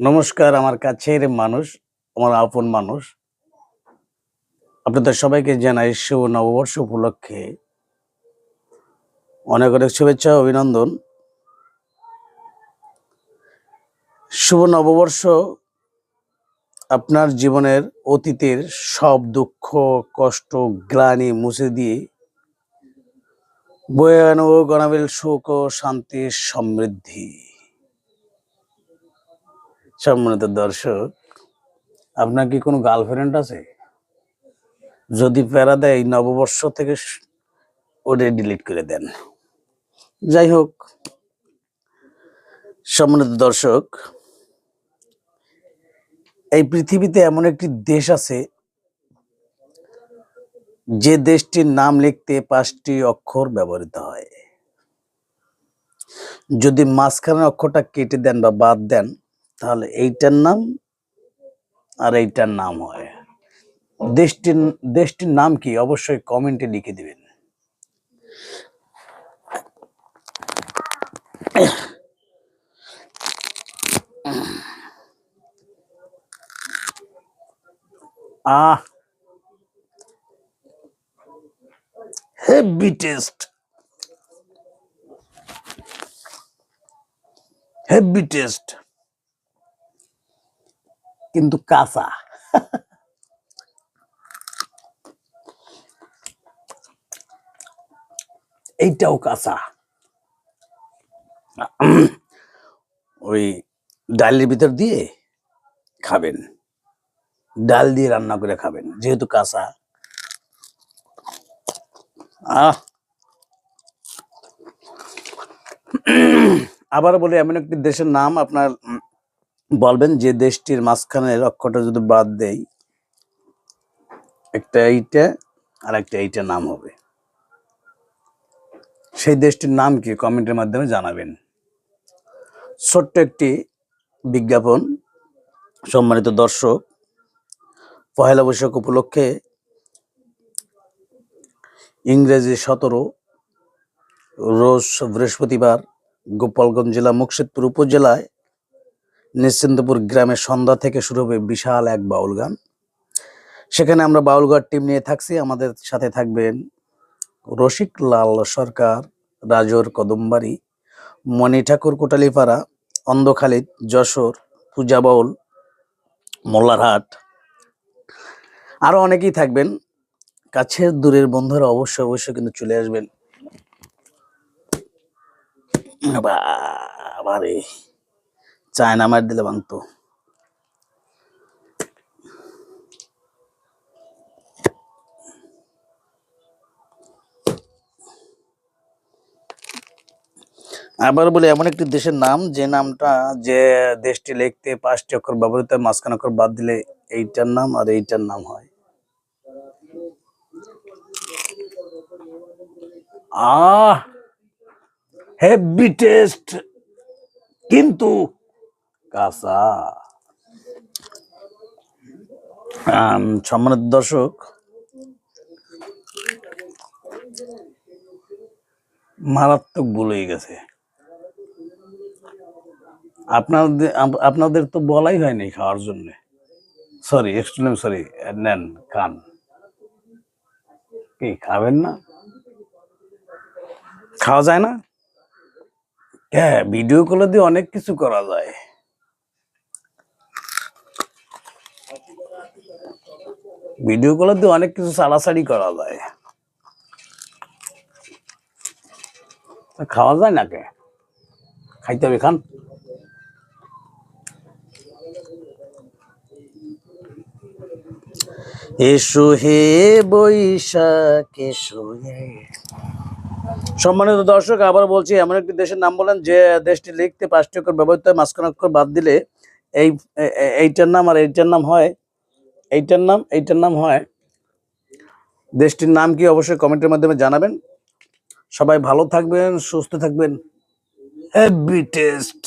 নমস্কার, আমার কাছের মানুষ, আমার আপন মানুষ। আপনাদের সবাইকে জানাই শুভ নববর্ষ উপলক্ষে অনেক অনেক শুভেচ্ছা অভিনন্দন। শুভ নববর্ষ আপনার জীবনের অতীতের সব দুঃখ, কষ্ট, গ্লানি মুছে দিয়ে বয়ে আনব গণাবেল সুখ ও শান্তির সমৃদ্ধি। সম্মানিত দর্শক, আপনার কি কোনো গার্লফ্রেন্ড আছে? যদি প্যারা দেয়, নববর্ষ থেকে ওটা ডিলিট করে দেন। যাই হোক, সম্মানিত দর্শক, এই পৃথিবীতে এমন একটি দেশ আছে, যে দেশটির নাম লিখতে পাঁচটি অক্ষর ব্যবহৃত হয়। যদি মাঝখানের অক্ষরটা কেটে দেন বা বাদ দেন তাহলে এইটার নাম আর এইটার নাম হয়। দেশটির দেশটির নাম কি? অবশ্যই কমেন্টে লিখে দিবেন। আহ! হেভি টেস্ট হেভি টেস্ট কিন্তু কাঁচা। এইটাও কাঁচা। ওই ডালের ভিতর দিয়ে খাবেন। ডাল দিয়ে রান্না করে খাবেন, যেহেতু কাঁচা। আহ! আবার বলি, এমন একটি দেশের নাম আপনার বলবেন যে দেশটির মাঝখানের অক্ষরটা যদি বাদ দেই, একটা এইটা আর একটা এইটা নাম হবে। সেই দেশটির নাম কি কমেন্টের মাধ্যমে জানাবেন। ছোট্ট একটি বিজ্ঞাপন, সম্মানিত দর্শক, পহেলা বৈশাখ উপলক্ষে ইংরেজি সতেরো, রোজ বৃহস্পতিবার গোপালগঞ্জ জেলা মুর্শিদপুর উপজেলায় নিশ্চিন্তপুর গ্রামের সন্ধ্যা থেকে শুরু হবে বিশাল এক বাউল গান। সেখানে আমরা বাউল গান টিম নিয়ে থাকছি। আমাদের সাথে থাকবেন রসিক লাল সরকার, রাজর কদমবাড়ি মণি ঠাকুর কোটালিপাড়া, অন্ধখালিদ, যশোর, পূজা বাউল, মোল্লারহাট। আরও অনেকেই থাকবেন। কাছের দূরের বন্ধুরা অবশ্যই অবশ্যই কিন্তু চলে আসবেন। বাবারে চায়না মার দিলে বাংতো আবার বলি, এমন একটি দেশের নাম, যে নামটা যে দেশটি লিখতে, পাঁচটি অক্ষর ব্যবহৃত, মাঝখানে অক্ষর বাদ দিলে এইটার নাম আর এইটার নাম হয়। আহ! হেভি টেস্ট কিন্তু কাঁচা। আম, সম্মানিত দর্শক মারাত্মক হয়ে গেছে। আপনাদের আপনাদের তো বলাই হয়নি খাওয়ার জন্য। সরি এক্সট্রিম সরি নেন খান। কি খাবেন না? খাওয়া যায় না? হ্যাঁ ভিডিও কলে দিয়ে অনেক কিছু করা যায়। ভিডিও কলে দিয়ে অনেক কিছু সাড়াসাড়ি করা যায়। খাওয়া যায় নাকে খাইতে হবে, খান। এসো হে বৈশাখ, এসো সম্মানিত দর্শক, আবার বলছি, এমন একটি দেশের নাম বলেন যে দেশটি লিখতে পাঁচটি অক্ষর, ব্যবহৃত হয়, মাঝখানে অক্ষর বাদ দিলে এই এইটার নাম আর এইটার নাম হয়, এইটার নাম এইটার নাম হয়, দেশটির নাম কি অবশ্যই কমেন্টের মাধ্যমে জানাবেন। সবাই ভালো থাকবেন, সুস্থ থাকবেন। Happy taste